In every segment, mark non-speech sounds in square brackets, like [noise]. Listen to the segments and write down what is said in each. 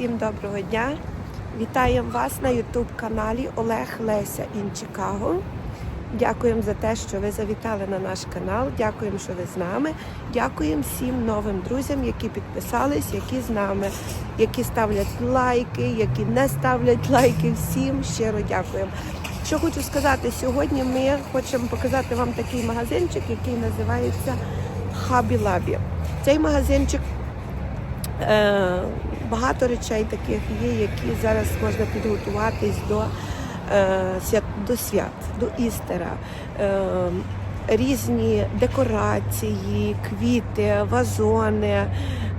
Всім доброго дня! Вітаємо вас на YouTube каналі Олег Леся Ін Чикаго. Дякуємо за те, що ви завітали на наш канал. Дякуємо, що ви з нами. Дякуємо всім новим друзям, які підписались, які з нами, які ставлять лайки, які не ставлять лайки. Всім щиро дякуємо. Що хочу сказати, сьогодні ми хочемо показати вам такий магазинчик, який називається Хабі Лабі. Цей магазинчик Е, багато речей таких є, які зараз можна підготуватись до, е, свят, до свят, до істера. Е, різні декорації, квіти, вазони.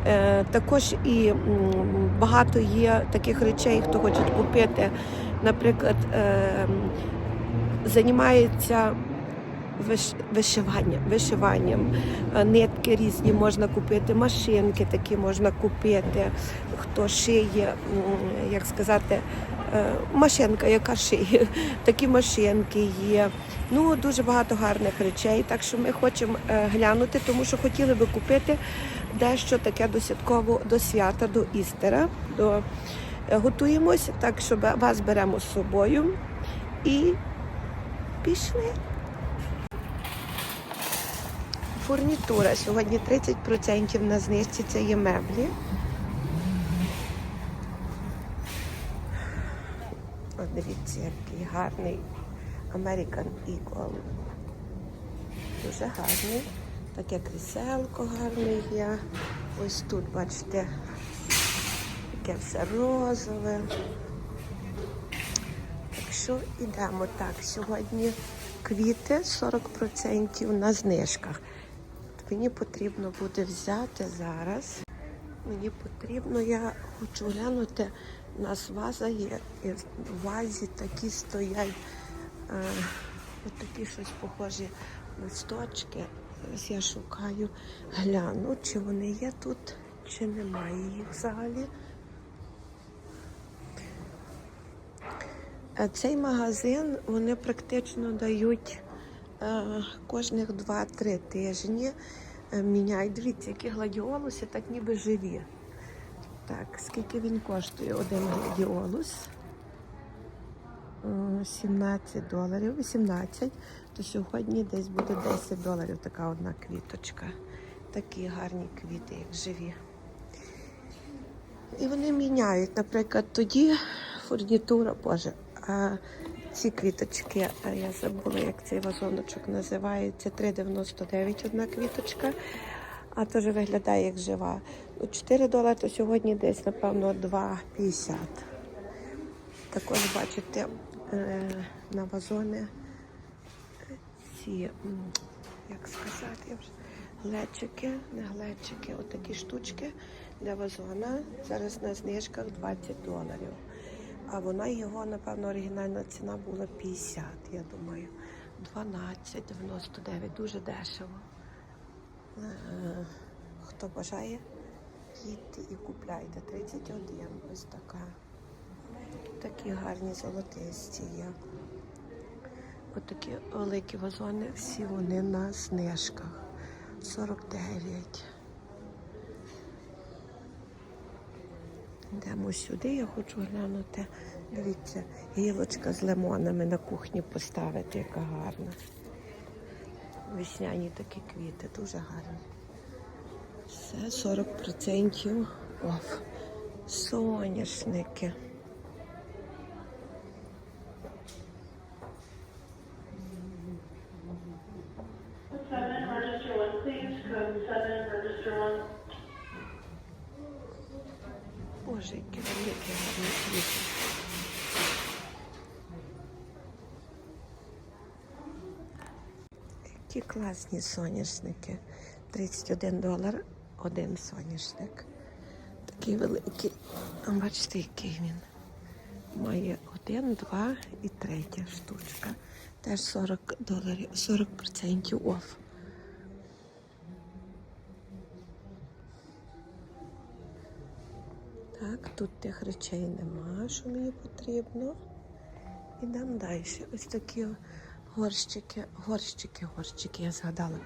Е, також і багато є таких речей, хто хоче купити, наприклад, займається виш- вишиванням. Е, Нитки різні можна купити, машинки такі можна купити. Хто шиє, як сказати, е, машинка, яка шиє, [laughs] такі машинки є. Ну, дуже багато гарних речей. Так що ми хочемо е, глянути, тому що хотіли би купити дещо таке до до свята, до істера. До... Готуємось, так що вас беремо з собою і пішли. Фурнітура. Сьогодні 30% на знижці це є меблі. О, дивіться, який гарний American Eagle. Дуже гарний. Таке кріселко гарне є. Ось тут, бачите, таке все розове. Так що йдемо так. Сьогодні квіти 40% на знижках. Мені потрібно буде взяти зараз. Мені потрібно, я хочу глянути, у нас ваза є, і в вазі такі стоять, е, такі щось похожі листочки. Зараз я шукаю, гляну, чи вони є тут, чи немає їх взагалі. Е, Цей магазин вони практично дають кожних 2-3 тижні. е, Міняють. Дивіться, які гладіолуси, так ніби живі. Так, скільки він коштує один гладіолус? Е, 17 доларів, 18, то сьогодні десь буде 10 доларів така одна квіточка. Такі гарні квіти, як живі. І вони міняють, наприклад, тоді фурнітура, боже, а ці квіточки, я забула, як цей вазоночок називається, 3,99 одна квіточка, а теж виглядає як жива. Ну, 4 долари, то сьогодні десь, напевно, 2,50. Також бачите е, на вазони ці, як сказати, глечики, не глечики, отакі штучки для вазона. Зараз на знижках 20 доларів. А вона його, напевно, оригінальна ціна була 50, я думаю. 12,99, дуже дешево. Е, Хто бажає, їдьте і купляйте. 31, ось така. Такі гарні золотисті є. Отакі великі вазони, всі вони на знижках. 49. Йдемо сюди, я хочу глянути. Дивіться, гілочка з лимонами на кухні поставити, яка гарна. Весняні такі квіти, дуже гарні. Все 40% оф. Соняшники. Які класні соняшники. 31 долар один соняшник. Такий великий. А бачите, який він. Має один, два і третя штучка. Теж 40 доларів, 40% оф. Так, тут тих речей нема, що мені потрібно. Ідемо далі. Ось такі горщики, горщики, горщики, я згадала.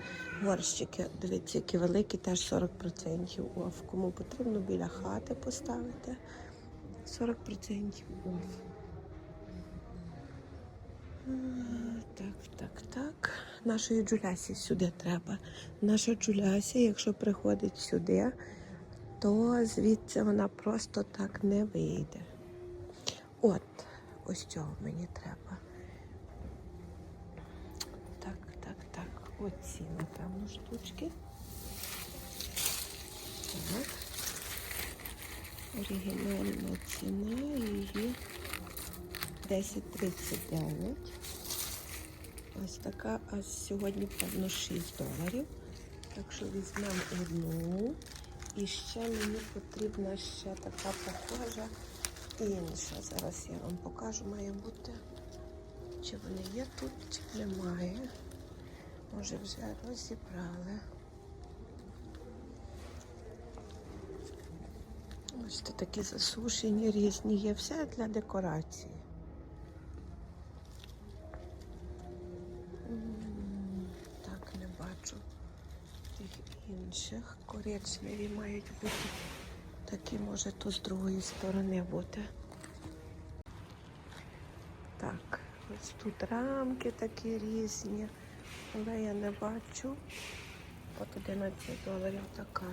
Горщики, дивіться, які великі, теж 40% оф. Кому потрібно біля хати поставити. 40% оф. Так, так, так. Нашої Джулясі сюди треба. Наша Джулясі, якщо приходить сюди, то звідси вона просто так не вийде. От, ось цього мені треба. Так, так, так. Оці, напевно, штучки. Так. Оригінальна ціна її 10,39. Ось така, а сьогодні, певно, 6 доларів. Так що візьмемо одну. І ще мені потрібна ще така похожа інша. Зараз я вам покажу, має бути. Чи вони є тут, чи немає. Може вже розібрали. Ось це такі засушені різні є. Все для декорації. Так, не бачу тих інших. Коричневі мають бути. Такі може тут з другої сторони бути. Так, ось тут рамки такі різні, але я не бачу. От 11 доларів така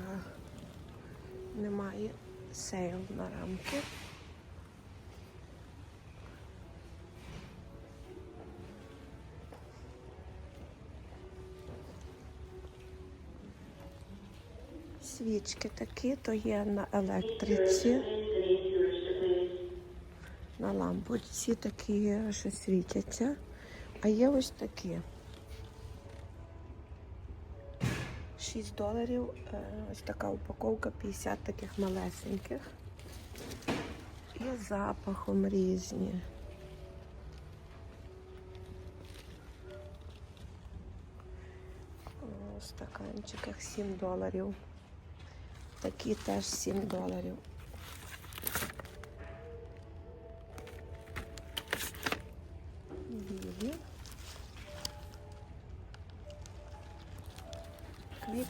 немає сейл на рамки. Свічки такі, то є на електриці, на лампочці такі, що світяться. А є ось такі. 6 доларів. е, Ось така упаковка 50 таких малесеньких. І запахом різні. У стаканчиках 7 доларів. Такі теж 7 доларів.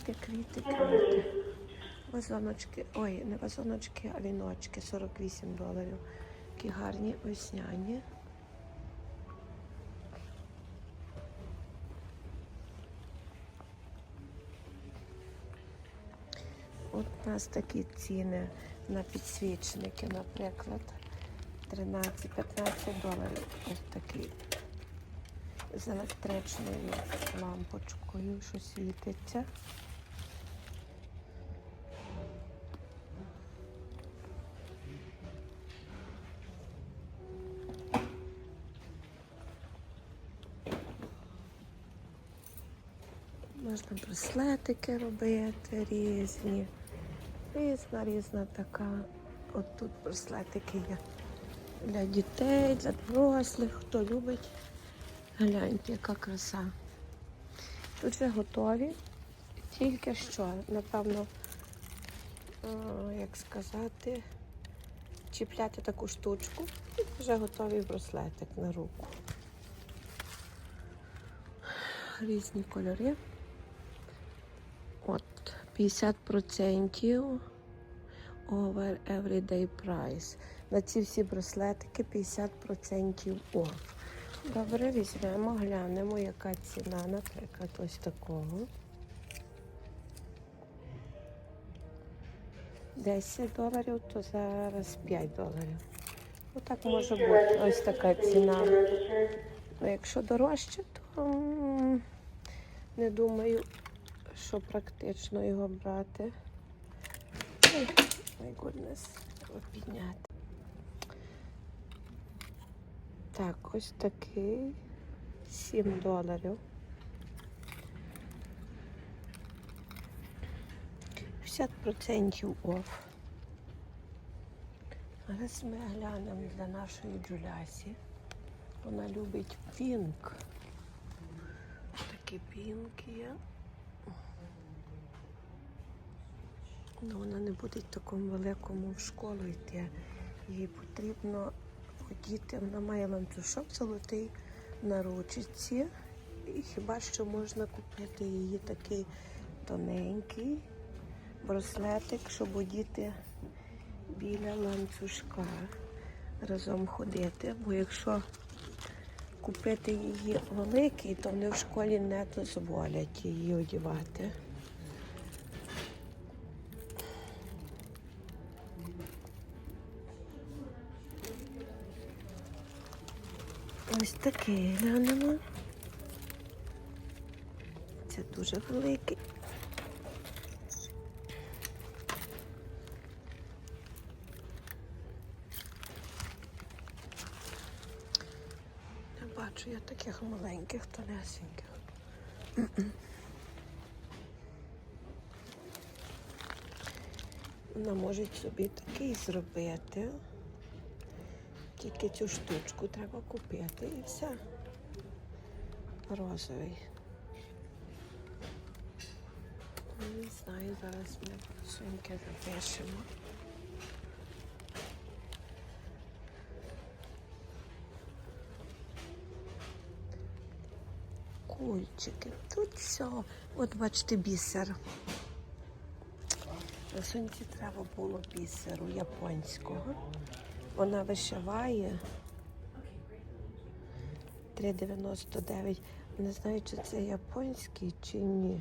Квіти, квіти, квіти. Вазоночки, ой, не вазоночки, а віночки 48 доларів. Такі гарні весняні. От у нас такі ціни на підсвічники, наприклад, 13-15 доларів. Ось такий з електричною лампочкою, що світиться. Браслетики робити різні. Різна, різна така. От тут браслетики є для дітей, для дорослих, хто любить. Гляньте, яка краса. Тут вже готові. Тільки що, напевно, е, як сказати, чіпляти таку штучку і вже готовий браслетик на руку. Різні кольори. От 50% over everyday price. На ці всі браслетики 50% off. Добре, візьмемо, глянемо, яка ціна, наприклад, ось такого. 10 доларів, то зараз 5 доларів. Отак може бути ось така ціна. Ну, якщо дорожче, то не думаю, що практично його брати. Ой, май гуднес, треба підняти. Так, ось такий 7 доларів. 50% оф. Зараз ми глянемо для нашої Джулясі. Вона любить пінк. Такі пінк є. Ну, вона не буде в такому великому в школу йти. Їй потрібно одіти. Вона має ланцюжок золотий на ручці. І хіба що можна купити її такий тоненький браслетик, щоб одіти біля ланцюжка разом ходити, бо якщо купити її великий, то вони в школі не дозволять її одягати. Такий глянемо. Це дуже великий. Не бачу я таких маленьких, тонесеньких. Вона може собі такий зробити. Тільки цю штучку треба купити і все. Розовий. Не знаю, зараз ми сумки запишемо. Кульчики. Тут все. От бачите, бісер. На сонці треба було бісеру японського. Вона вишиває 3,99. Не знаю, чи це японський, чи ні.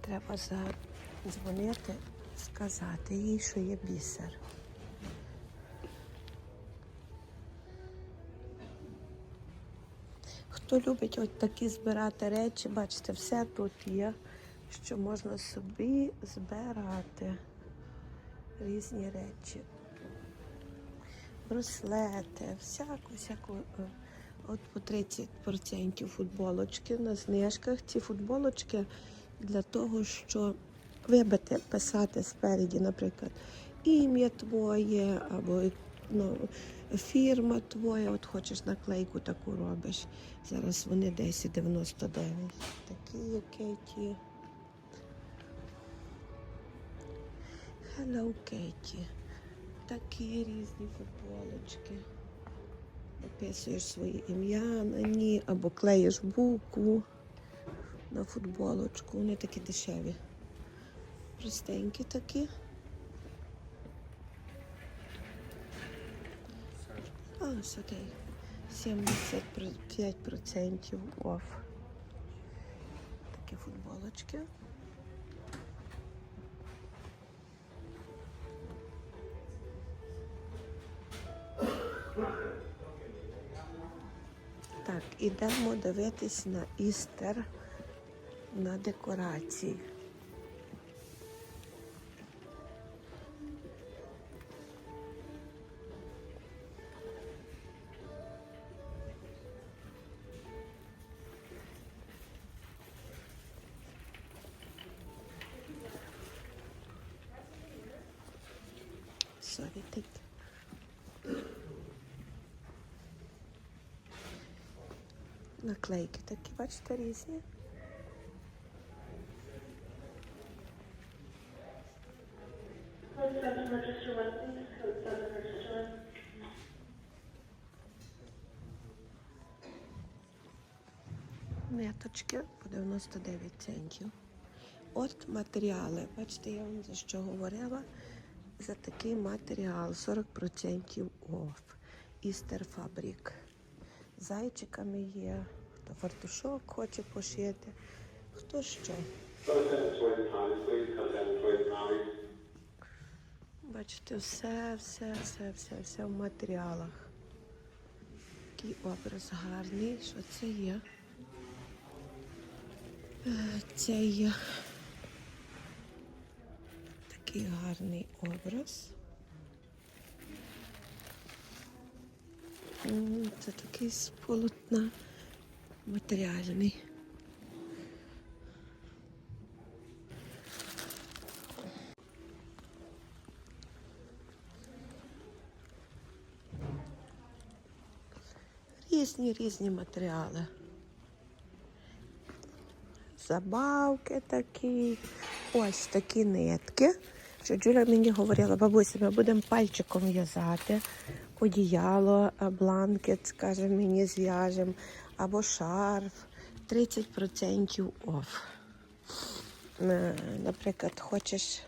Треба задзвонити, сказати їй, що є бісер. Хто любить от такі збирати речі, бачите, все тут є, що можна собі збирати різні речі. Браслети, всяку, всяку. е, От по 30% футболочки на знижках. Ці футболочки для того, що вибити, писати спереді, наприклад, ім'я твоє або ну, фірма твоя, от хочеш наклейку таку робиш. Зараз вони 10,99. Такі, які ті. Hello Kitty. Такі різні футболочки. Описуєш своє ім'я на ній або клеїш букву на футболочку. Вони такі дешеві. Простенькі такі. А, окей. 75% оф. Такі футболочки. Ідемо дивитись на істер на декорації. Sorry, take Наклейки такі, бачите, різні. Ниточки по 99 центів. От матеріали. Бачите, я вам за що говорила. За такий матеріал 40% оф. Істер фабрик. Зайчиками є. Хто фартушок хоче пошити. Хто що. Бачите, все, все, все, все, все в матеріалах. Такий образ гарний. Що це є? Е, Це є такий гарний образ. Це такий з полотна матеріальний. Різні різні матеріали. Забавки такі, ось такі нитки. Що Джуля мені говорила, бабуся, ми будемо пальчиком в'язати одіяло, бланкет, скаже, мені зв'яжемо, або шарф. 30% оф. наприклад, хочеш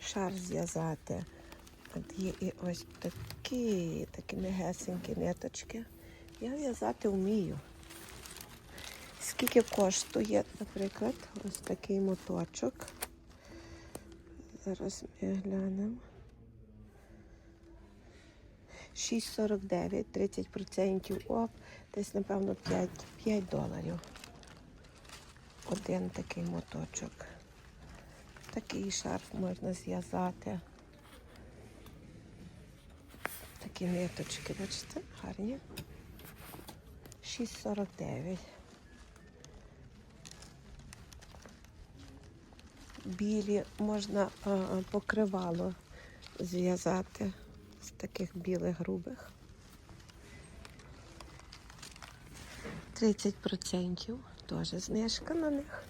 шар зв'язати. От є і ось такі, такі мегесенькі ниточки. Я в'язати вмію. Скільки коштує, наприклад, ось такий моточок. Зараз ми глянемо. 6,49, 30% оф, десь, напевно, 5, 5 доларів. Один такий моточок. Такий шарф можна зв'язати. Такі ниточки, бачите, гарні. 6,49. Білі можна покривало зв'язати з таких білих грубих. 30% теж знижка на них.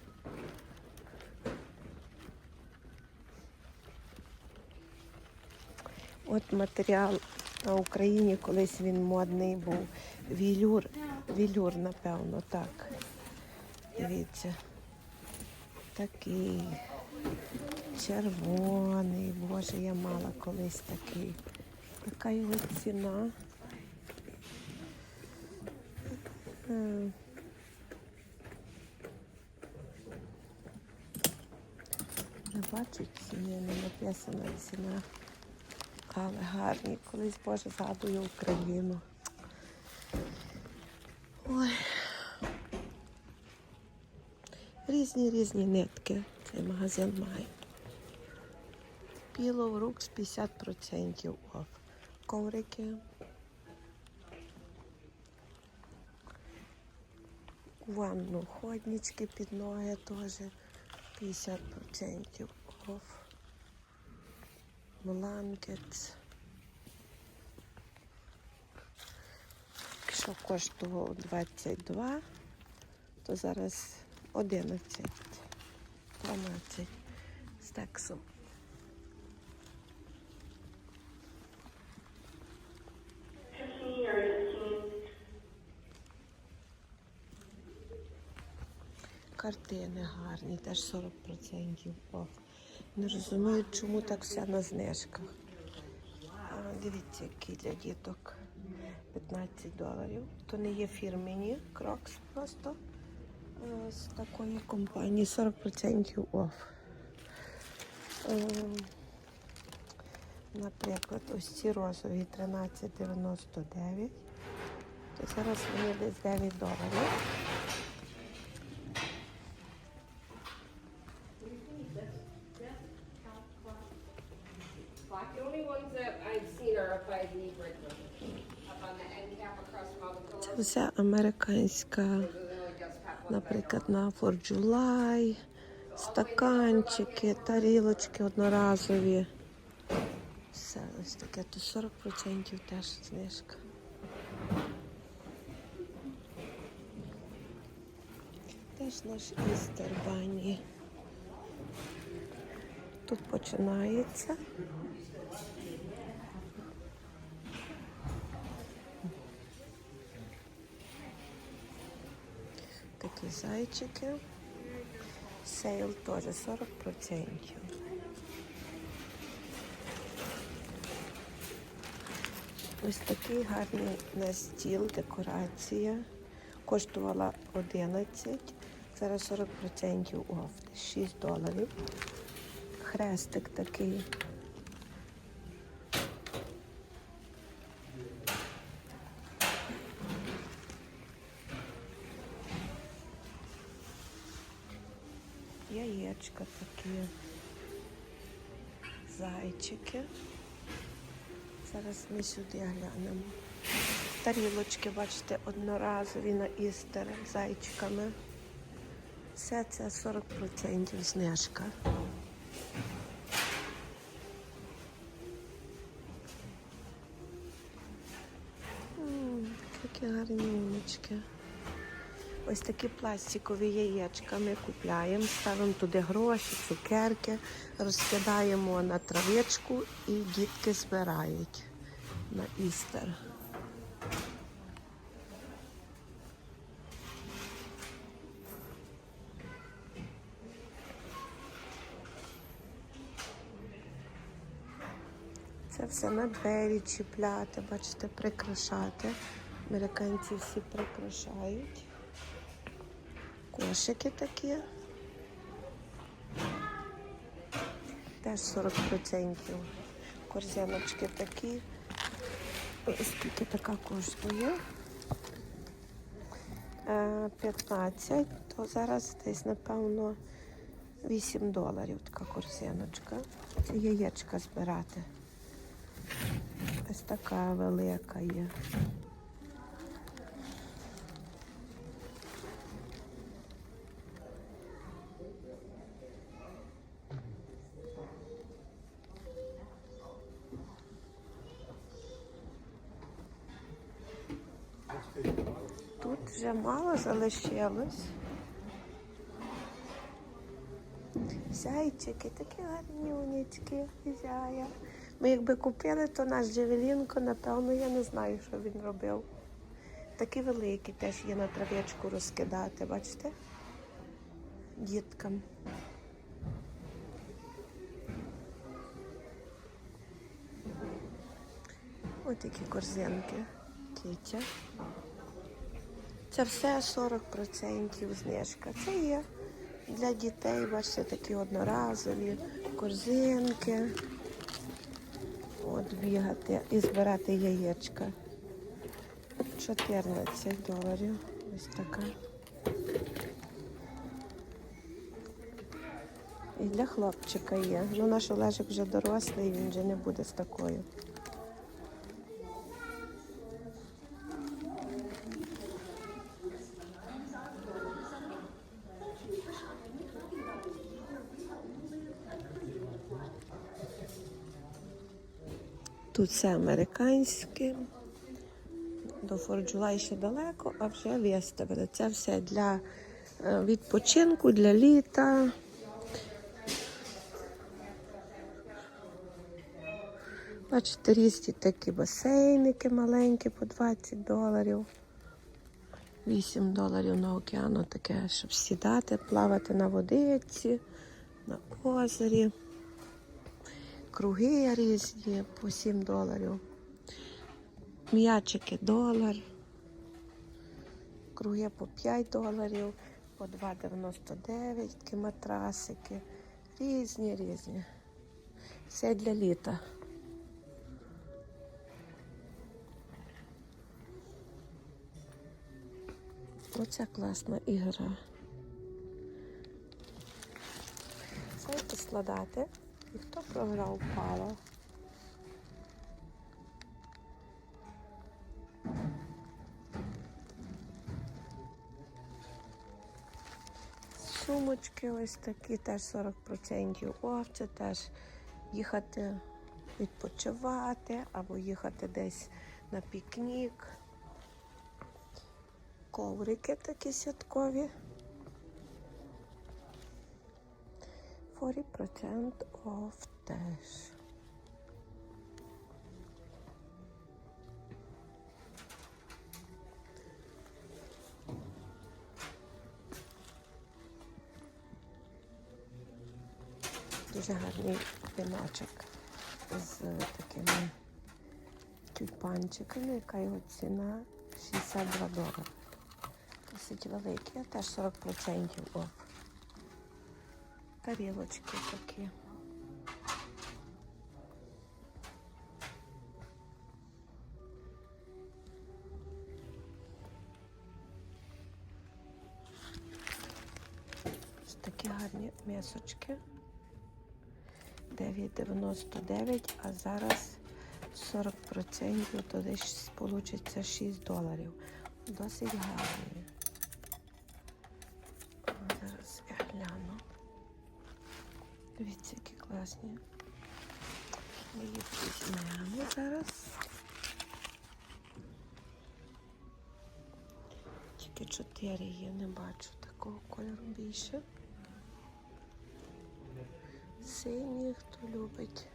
От матеріал на Україні колись він модний був. Вілюр, вілюр, напевно, так. Дивіться. Такий червоний. Боже, я мала колись такий. Яка його ціна? Не бачу ціни, не написана ціна. Але гарні. Колись Боже згадую Україну. Ой. Різні різні нитки цей магазин має. Пілов рук з 50% оф. Коврики. Ванну ходнички під ноги теж 50% оф. Бланкет. Якщо коштував 22, то зараз 11, 12 з тексом. Картини гарні, теж 40% оф. Не розумію, чому так все на знижках. А, дивіться, які для діток 15 доларів. То не є фірмені крокс просто е, з такої компанії 40% оф. Е, Наприклад, ось ці розові 13,99. То зараз вони десь 9 доларів. That I наприклад, на 4 July, стаканчики, тарілочки одноразові. Все ось таке, то 40% теж знижка. Теж наш істер бані. Тут починається. Зайчики. Сейл теж 40%. Ось такий гарний на стіл, декорація. Коштувала 11, зараз 40% оф, 6 доларів. Хрестик такий. Яєчка такі. Зайчики. Зараз ми сюди глянемо. Тарілочки, бачите, одноразові на істер зайчиками. Все це 40% знижка. Такі гарні умочки. Ось такі пластикові яєчка ми купляємо, ставимо туди гроші, цукерки, розкидаємо на травичку і дітки збирають на істер. Це все на двері чіпляти, бачите, прикрашати. Американці всі прикрашають. Кошики такі. Теж 40%. Корзиночки такі. Скільки така коштує? Е, 15, то зараз десь, напевно, 8 доларів така корзиночка. Це яєчка збирати. Ось така велика є. Тут вже мало залишилось. Зайчики, такі гарнюнечки, зяя. Ми якби купили, то наш Джевелінко, напевно, я не знаю, що він робив. Такі великі теж є на трав'ячку розкидати, бачите? Діткам. Ось такі корзинки. Кітя. Це все 40% знижка. Це є для дітей, бачите, такі одноразові корзинки. От бігати і збирати яєчка. 14 доларів. Ось така. І для хлопчика є. Ну, наш Олежик вже дорослий, він вже не буде з такою. Тут все американське. До Форджула ще далеко, а вже виставили. Це все для е, відпочинку, для літа. Бачите, різні такі басейники маленькі по 20 доларів. 8 доларів на океану таке, щоб сідати, плавати на водиці, на озері. Круги різні по 7 доларів. М'ячики долар. Круги по 5 доларів, по 2,99 такі матрасики. Різні, різні. Все для літа. Оце класна ігра. Знаєте, складати. І хто? Сумочки ось такі, теж 40% оф, це теж їхати відпочивати або їхати десь на пікнік. Коврики такі святкові. 40% off теж. Дуже гарний віночок з такими тюльпанчиками, яка його ціна 62 долари. Досить великий, а теж 40% оф. Тарілочки такі. Гарні м'ясочки. 9,99, а зараз 40%, то десь вийде 6 доларів. Досить гарні. Зараз я гляну. Дивіться, які класні. Ми їх візьмемо зараз. Тільки чотири є, не бачу такого кольору більше. Синій, хто любить.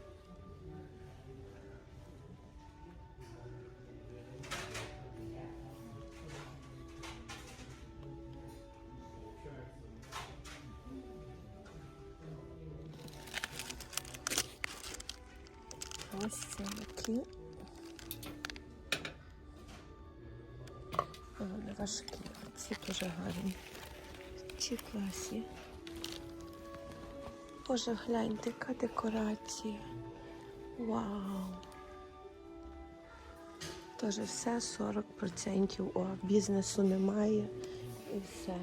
Боже, гляньте, яка декорація. Вау! Тож все 40% о, бізнесу немає і все.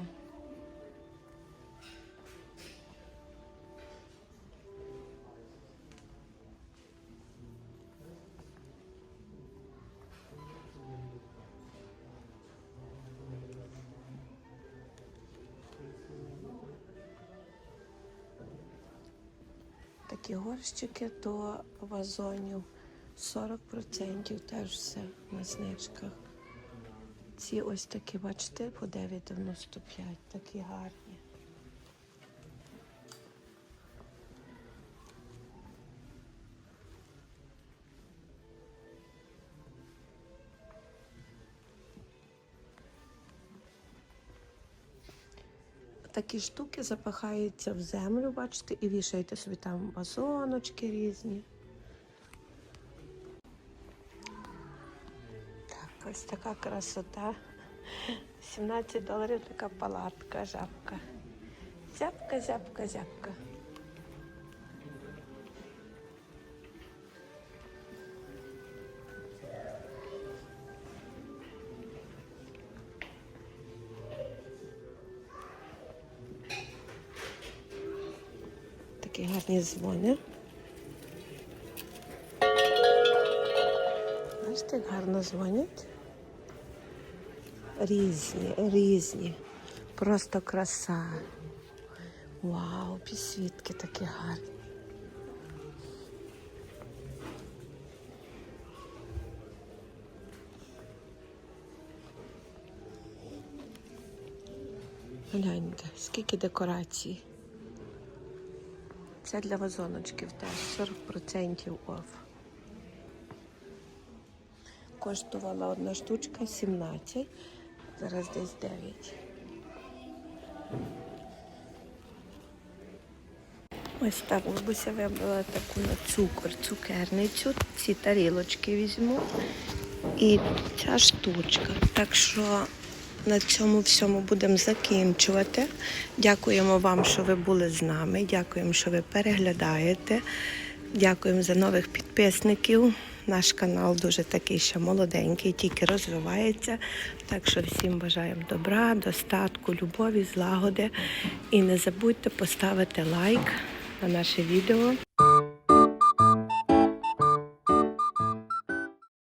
Такі горщики до вазонів 40% теж все на знижках. Ці ось такі, бачите, по 9,95, такі гарні. Такі штуки запихаються в землю, бачите, і вішаєте собі там вазоночки різні. Так, ось така красота. 17 доларів така палатка, жабка. Зябка, зябка, зябка. Гарні дзвони. Бачите, як гарно дзвонять. Різні, різні. Просто краса. Вау, підсвітки такі гарні. Гляньте, скільки декорацій. Це для вазоночків теж 40% оф. Коштувала одна штучка 17, зараз десь 9. Ось так бабуся вибрала таку на цукор, цукерницю. Ці тарілочки візьму. І ця штучка. Так що на цьому всьому будемо закінчувати. Дякуємо вам, що ви були з нами. Дякуємо, що ви переглядаєте. Дякуємо за нових підписників. Наш канал дуже такий ще молоденький, тільки розвивається. Так що всім бажаємо добра, достатку, любові, злагоди. І не забудьте поставити лайк на наше відео.